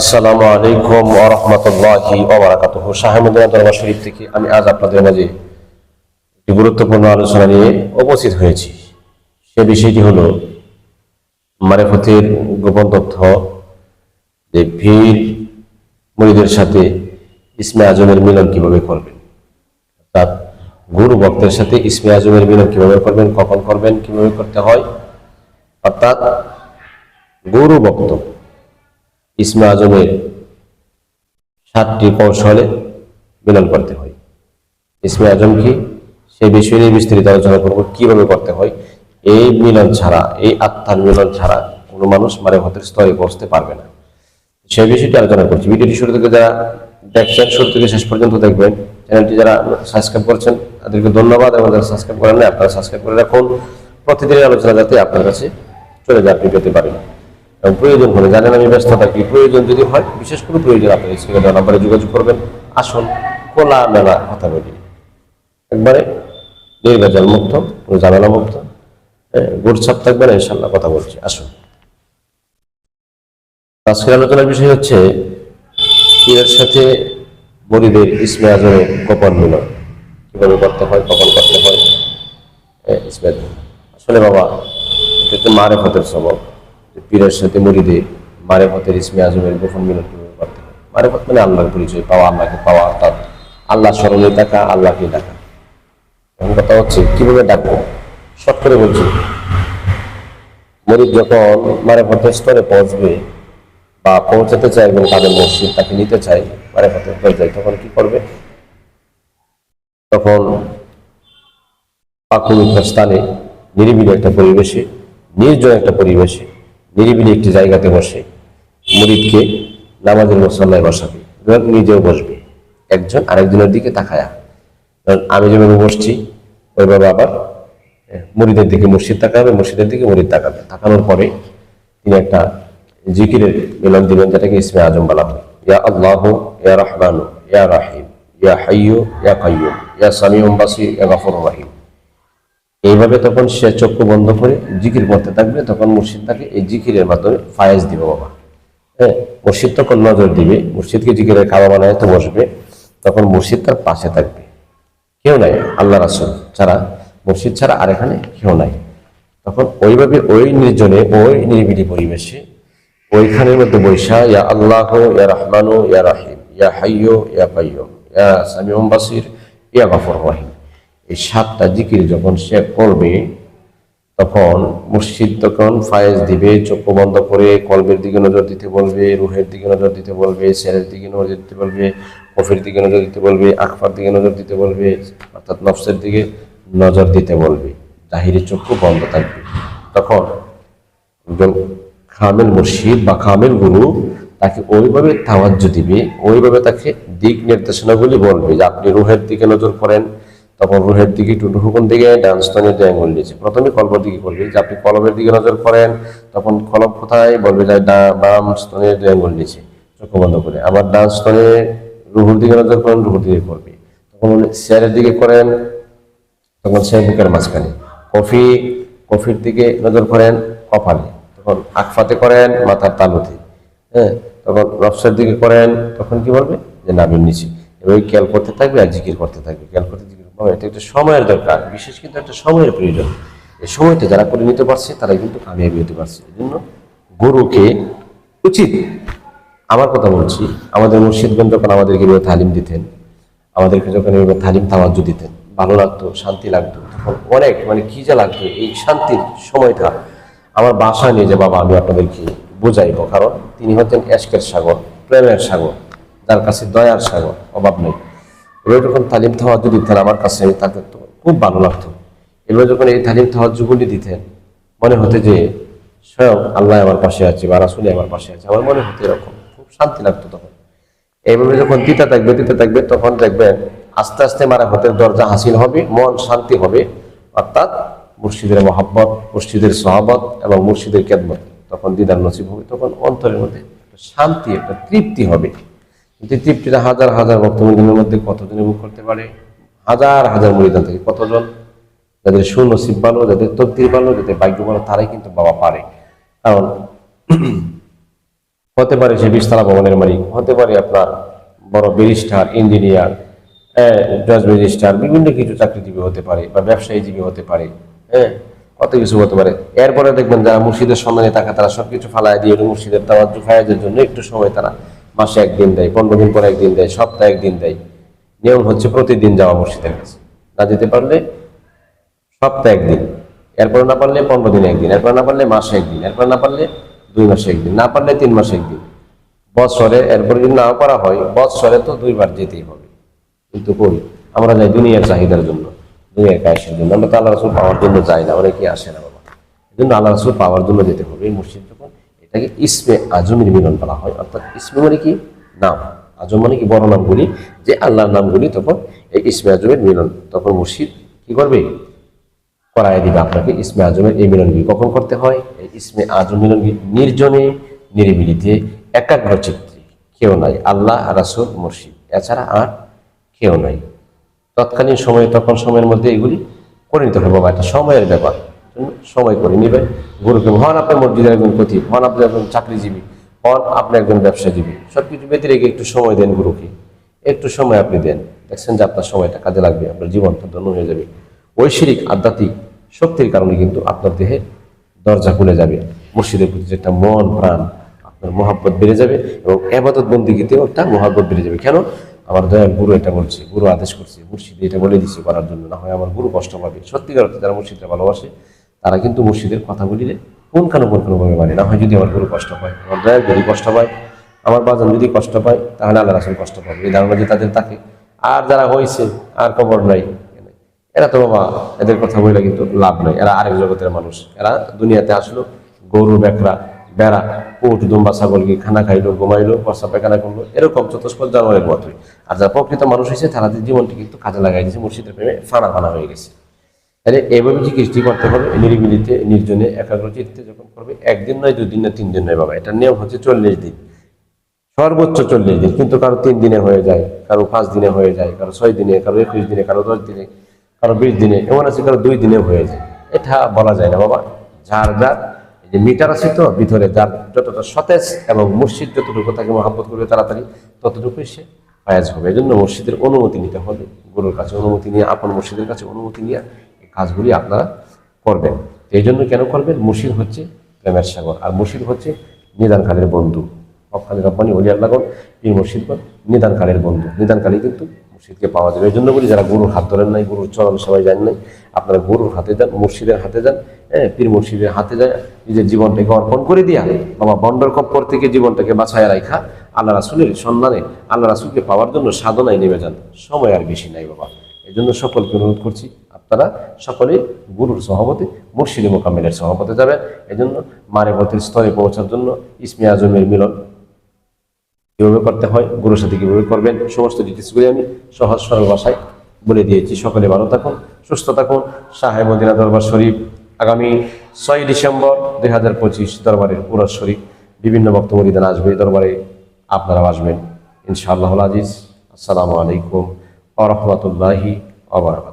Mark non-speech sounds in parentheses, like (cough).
আসসালামু আলাইকুম ওয়া রাহমাতুল্লাহি ওয়া বারাকাতুহু। শাহমুদ্দিন দরবার শরীফ থেকে আমি আজ আপনাদের মাঝে একটি গুরুত্বপূর্ণ আলোচনা নিয়ে উপস্থিত হয়েছি। সে বিষয়টি হলো মারেফতের গোপন তথ্য, যে ভিড় মুড়িদের সাথে ইসমে আজমের মিলন কীভাবে করবেন, অর্থাৎ গুরু ভক্তের সাথে ইসমে আজমের মিলন কীভাবে করবেন, কখন করবেন, কীভাবে করতে হয়, অর্থাৎ গুরু ভক্ত ইসমে আজমের সাতটি কৌশলে মিলন করতে হয়। ইসমে আজম কি? সেই বিষয় নিয়ে বিস্তারিত আলোচনা করব। কীভাবে করতে হয়? এই মিলন ছাড়া, এই আত্মার মিলন ছাড়া কোনো মানুষ মারে হতের স্তরে পৌঁছতে পারবে না। সেই বিষয়টি আলোচনা করছি। ভিডিওটি শুরু থেকে যারা দেখছেন, শুরু থেকে শেষ পর্যন্ত দেখবেন। চ্যানেলটি যারা সাবস্ক্রাইব করছেন, তাদেরকে ধন্যবাদ। এবং যারা সাবস্ক্রাইব করেন না আপনারা সাবস্ক্রাইব করে রাখুন। প্রতিদিনের আলোচনা যাতে আপনার কাছে চলে যায়, আপনি পেতে পারেন। এবং প্রয়োজন হলে জানেন আমি ব্যস্ত থাকি প্রয়োজন যদি হয়, বিশেষ করে প্রয়োজন, আপনার স্ক্রিনে দেওয়া নাম্বারে যোগাযোগ করবেন। আসুন, খোলা মেলা কথা বলি। একবারে নির্বাচন মুক্ত, কোনো ঝামেলা মুক্ত। গুড়ছাপ থাকবে না ইনশাল্লাহ কথা বলছি। আসুন। আজকের আলোচনার বিষয় হচ্ছে পীরের সাথে মরিদের ইসমে আজমের গোপন মিলন? কীভাবে করতে হয়, কখন করতে হয়? ইসমে আসলে বাবা, এটা একটু মারেফতের সবক। যে পীরের সাথে মরিদে মারেফতের ইসমে আজমের গোপন মিলন কীভাবে করতে হয় মারেফত মানে আল্লাহর পরিচয় পাওয়া, আল্লাহকে পাওয়া, অর্থাৎ আল্লাহ স্মরণে ডাকা, আল্লাহকে ডাকা। এখন কথা হচ্ছে, কীভাবে ডাকবো? শর্ট করে বলছি, মরিদ যখন মারেফতের স্তরে পৌঁছবে বা পৌঁছাতে চায় এবং তাদের মসজিদ তাকে নিতে চায়, মারেফতের পর্যায়ে তখন কি করবে? তখন পাকুমিত স্থানে নিরিবিলি একটা পরিবেশে, নির্জন একটা পরিবেশে নিরিবিলি একটি জায়গাতে বসে মুরিদকে নামাজের মশাল্লায় বসাবে নিজেও বসবে, একজন আরেকজনের দিকে তাকায়া। আমি যেভাবে বসছি, ওইভাবে আবার মুরিদের দিকে মসজিদ তাকাবে মসজিদের দিকে মুরিদ তাকাবে। তাকানোর পরে তিনি একটা জিকিরের মিলন দিবেন, যেটাকে ইসমে আজম বলা হয়। ইয়া আল্লাহ, ইয়া রহমান, ইয়া রাহিম, ইয়া হাইয়ু ইয়া কাইয়ুম ইয়া সামিউম বাসির, ইয়া গাফুর রাহিম। এইভাবে তখন সে চক্ষু বন্ধ করে জিকির করতে থাকবে, তখন মুর্শিদ তাকে এই জিকিরের মাধ্যমে ফায়েজ দিবে বাবা। হ্যাঁ মুর্শিদ তখন নজর দিবে, মুর্শিদকে জিকিরের খাওয়া বানায় তো বসবে, তখন মুর্শিদ তার পাশে থাকবে। কেউ নাই, আল্লাহ রাসুল ছাড়া, মুর্শিদ ছাড়া আর এখানে কেউ নাই। তখন ওইভাবে ওই নির্জনে, ওই নিরিবিলি পরিবেশে, ওইখানের মধ্যে বৈশা, ইয়া আল্লাহ, ইয়া রহমানু, ইয়া রাহিম, ইয়া হাইয়ো ইয়া কাইয়ুম ইয়া সামিউম বাসির, ইয়া গাফর রাহিম। এই সাতটা জিকির যখন সে করবে, তখন মুর্শিদ তখন ফায়েজ দিবে চক্ষু বন্ধ করে কলবের দিকে নজর দিতে বলবে, রুহের দিকে নজর দিতে বলবে সেরের দিকে নজর দিতে বলবে, কফির দিকে নজর দিতে বলবে, আখফার দিকে নজর দিতে বলবে, অর্থাৎ নফসের দিকে নজর দিতে বলবে। জাহিরি চক্ষু বন্ধ থাকবে। তখন একজন খামেল মুর্শিদ বা খামেল গুরু তাকে ওইভাবে তাওয়াজ্জু দিবে, ওইভাবে তাকে দিক নির্দেশনাগুলি বলবে যে আপনি রুহের দিকে নজর করেন তখন রুহের দিকে একটু হুকুন দিকে, ডান স্তনের যে আঙুল নিচে প্রথমে কলবের দিকে করবে যে আপনি কলবের দিকে নজর করেন, তখন কলব কোথায়? বলবে যে ডা- বাম স্তনের যে আঙুল চোখ বন্ধ করে। আবার ডান স্তনে রুহুর দিকে নজর করেন, রুহুর দিকে করবে তখন উনি শেয়ারের দিকে করেন, তখন সে বুকের মাঝখানে। কফি, কফির দিকে নজর করেন, কপালে। তখন আকফাতে করেন, মাথার তালুতে। হ্যাঁ তখন রফসের দিকে করেন, তখন কি বলবে? যে নাবির নিচে। এভাবে খেয়াল করতে থাকবে আর জিকির করতে থাকবে। খেয়াল করতে করবে এটা একটা সময়ের দরকার, বিশেষ কিন্তু একটা সময়ের প্রয়োজন। এই সময়টা যারা করে নিতে পারছে তারা কিন্তু কামিয়াবি হতে পারছে। এই জন্য গরুকে উচিত, আমার কথা বলছি, আমাদের মুর্শিদগঞ্জ যখন আমাদেরকে এভাবে তালিম দিতেন, আমাদেরকে যখন এভাবে তালিম তাওয়াজ্য দিতেন, ভালো লাগতো, শান্তি লাগতো, তখন অনেক মানে কি যা লাগতো, এই শান্তির সময়টা আমার বাসা নিয়ে যে বাবা আমি আপনাদেরকে বোঝাইবো। কারণ তিনি হচ্ছেন এশকের সাগর, প্রেমের সাগর, যার কাছে দয়ার সাগর, অভাব নেই। এবার যখন তালিম তাওয়াজ্য দিতেন, আমার কাছে তাকে তো খুব ভালো লাগতো। এবার যখন এই তালিম তাওয়াজ্যগুলি দিতেন, মনে হতে যে স্বয়ং আল্লাহ আমার পাশে আছে বা রাসুলি আমার পাশে আছে। আমার মনে হতে এরকম, খুব শান্তি লাগতো তখন। এইভাবে যখন দিতে থাকবে দিতে থাকবে, তখন দেখবেন আস্তে আস্তে মারা হতের দরজা হাসিল হবে, মন শান্তি হবে। অর্থাৎ মুর্শিদের মহাব্বত, মুর্শিদের সহাবত এবং মুর্শিদের কেদমত তখন দিদার নসিব হবে, তখন অন্তরের মধ্যে শান্তি, একটা তৃপ্তি হবে। এই তৃপ্তিটা হাজার হাজার ভক্তমন্দিরের মধ্যে কতজনে ভোগ করতে পারে? হাজার হাজার মরিদান থেকে কতজন? যাদের সুনসিব ভালো, যাদের তকদির ভালো, যাদের ভাগ্য ভালো, তারাই কিন্তু বাবা পারে। কারণ (clears throat) হতে পারে সে বিস্তারা ভবনের মালিক, হতে পারে আপনার বড় ব্যারিস্টার, ইঞ্জিনিয়ার জজ রেজিস্ট্রার বিভিন্ন কিছু চাকরিজীবী হতে পারে বা ব্যবসায়ীজীবী হতে পারে হ্যাঁ কত কিছু হতে পারে। এরপরে দেখবেন যারা মুর্শিদের সন্ধানে থাকে, তারা সবকিছু ফালায় দিয়ে মুর্শিদের তাওয়াজ্জু ফায়াজের জন্য একটু সময় তারা মাসে একদিন দেয়, পনেরো দিন পরে একদিন দেয়, সপ্তাহে একদিন দেয়। নিয়ম হচ্ছে প্রতিদিন যাওয়া মুর্শিদের কাছে। না যেতে পারলে সপ্তাহে একদিন, এরপর না পারলে পনেরো দিনে একদিন, এরপর না পারলে মাসে একদিন, এরপর না পারলে দুই মাসে একদিন, না পারলে তিন মাসে একদিন। বৎসরে এরপরে যদি নাও করা হয় বৎসরে তো দুইবার যেতেই হবে। কিন্তু কই? আমরা যাই দুনিয়ার চাহিদার জন্য, দুনিয়ার কায়েসের জন্য। আমরা তো আল্লাহ রসুল পাওয়ার জন্য যাই না, অনেকেই আসে না বাবা। এই জন্য আল্লাহ রসুল পাওয়ার জন্য যেতে হবে, এই মসজিদ এটাকে ইসমে আজমের মিলন বলা হয়। অর্থাৎ ইসমে মানে কি? নাম। আজম মানে কি? বড় নামগুলি। যে আল্লাহর নামগুলি তখন এই ইসমে আজমের মিলন, তখন মসজিদ কি করবে? করায় দিবে আপনাকে ইসমে আজমের এই মিলনগুলি। কখন করতে হয়? এই ইসমে আজম মিলনগুলি নির্জনে, নিরিবিলিতে, একাগ্র চিত্রে কেউ নাই। আল্লাহ, রাসুল, মুর্শিদ। এছাড়া আর কেউ নাই। তৎকালীন সময়ে, তখন সময়ের মধ্যে এগুলি করে নিতে হবে। বাবা, এটা সময়ের ব্যাপার। সময় করে নেবেন গুরুকে হন আপনার মসজিদের একজন কথিপ হন আপনি একজন চাকরিজীবী হন আপনি একজন ব্যবসাজীবী। সব কিছু ব্যতি রেখে একটু সময় দেন গুরুকে। একটু সময় আপনি দেন। দেখছেন যে আপনার সময়টা কাজে লাগবে, আপনার জীবনটা ধন্য হয়ে যাবে। ঐশ্বরিক, আধ্যাত্মিক শক্তির কারণে কিন্তু আপনার দেহে দরজা খুলে যাবে। মুর্শিদের প্রতি একটা মন, প্রাণ, আপনার মহাব্বত বেড়ে যাবে এবং এবাদত বন্দিগিতেও একটা মহাব্বত বেড়ে যাবে। কেন? আমার দয়াল গুরু এটা বলছে, গুরু আদেশ করছে, মুর্শিদ এটা বলে দিচ্ছে করার জন্য। না হয় আমার গুরু কষ্ট পাবে। সত্যিকার যারা মুর্শিদরা ভালোবাসে তারা কিন্তু মুর্শিদের কথা বলিলে কোন কানো কোন ভাবে মানে না হয় যদি আমার গুরু কষ্ট পায় আমার দয়াল যদি কষ্ট পায়, আমার বাজান যদি কষ্ট পায়, তাহলে আল্লাহ রাসুল কষ্ট পাবে। এই ধারণা যে তাদের থাকে। আর যারা হয়েছে আর খবর নাই। এরা তো বাবা, এদের কথা বলে কিন্তু লাভ নাই। এরা আরেক জগতের মানুষ। এরা দুনিয়াতে আসলো, গরু, বেকরা, বেড়া উঠ দুম্বা ছাগলকে খানা খাইলো, ঘুমাইলো পয়সা পায়খানা করল, এরকম চতুষ্পদ জানোয়ারের মতোই। আর যারা প্রকৃত মানুষ হয়েছে তারা জীবনটি কিন্তু কাজে লাগাই দিয়েছে মুর্শিদের প্রেমে ফানা ফানা হয়ে গেছে। তাহলে এভাবে যে কৃষ্টি করতে হবে নিরিবিলিতে, নির্জনে একাগ্র চিত্তে যখন করবে, একদিন নয় দুই দিন নয় তিন দিন নয়, বাবা, এটা নিয়ম হচ্ছে চল্লিশ দিন। সর্বোচ্চ চল্লিশ দিন, কিন্তু কারও তিন দিনে হয়ে যায়, কারও পাঁচ দিনে হয়ে যায়, কারও ছয় দিনে, কারও একুশ দিনে, কারও দশ দিনে, কারও বিশ দিনে, এমন আছে কারও দুই দিনে হয়ে যায়। এটা বলা যায় না, বাবা। যার যার যে মিটার আছে তো, ভিতরে যার যতটা সতেজ এবং মসজিদ যতটুকু তাকে মহাব্বত করবে তাড়াতাড়ি, ততটুকুই সে ফায়াজ হবে। এই জন্য মসজিদের অনুমতি নিতে হবে, গুরুর কাছে অনুমতি নিয়ে, আপন মসজিদের কাছে অনুমতি নিয়ে কাজগুলি আপনারা করবেন। এই জন্য কেন করবেন? মুর্শিদ হচ্ছে প্রেমের সাগর। আর মুর্শিদ হচ্ছে নিদানকালের বন্ধু। সবখানে রব্বানি হলি আল্লাহগণ পীর মুর্শিদগণ নিদানকালের বন্ধু। নিদানকালে কিন্তু মুর্শিদকে পাওয়া যাবে। এই জন্য বলি, যারা গুরুর হাত ধরেন নাই, গুরুর চরণ সবাই জানেন নাই, আপনারা গুরুর হাতে যান, মুর্শিদের হাতে যান হ্যাঁ পীর মুর্শিদের হাতে যায়, নিজের জীবনটাকে অর্পণ করে দিয়া, বাবা বন্ডর কপ্পর থেকে জীবনটাকে বাছায় রাখা আল্লাহ রাসুলের সন্ধানে, আল্লাহ রাসুলকে পাওয়ার জন্য সাধনায় নেমে যান। সময় আর বেশি নাই, বাবা। এই জন্য সকলকে অনুরোধ করছি, আপনারা সকলে গুরুর সহমতে মুর্শিদ মোকামিলের সহমতে যাবেন। এই জন্য মারেবতের স্তরে পৌঁছার জন্য ইসমি আজমের মিলন কীভাবে করতে হয়, গুরুর সাথে কীভাবে করবেন, সমস্ত ডিটেলসগুলি আমি সহজ সরল ভাষায় বলে দিয়েছি। সকলে ভালো থাকুন, সুস্থ থাকুন। সাহেব মদিনা দরবার শরীফ আগামী ছয় ডিসেম্বর দুই হাজার পঁচিশ দরবারের উরাজ শরীফ বিভিন্ন বক্তব্য নিদান আসবে দরবারে আপনারা আসবেন। ইনশাআল্লাহ আজিজ। আসসালামু আলাইকুম। আ রহমতুল্লাহি আবরাকাত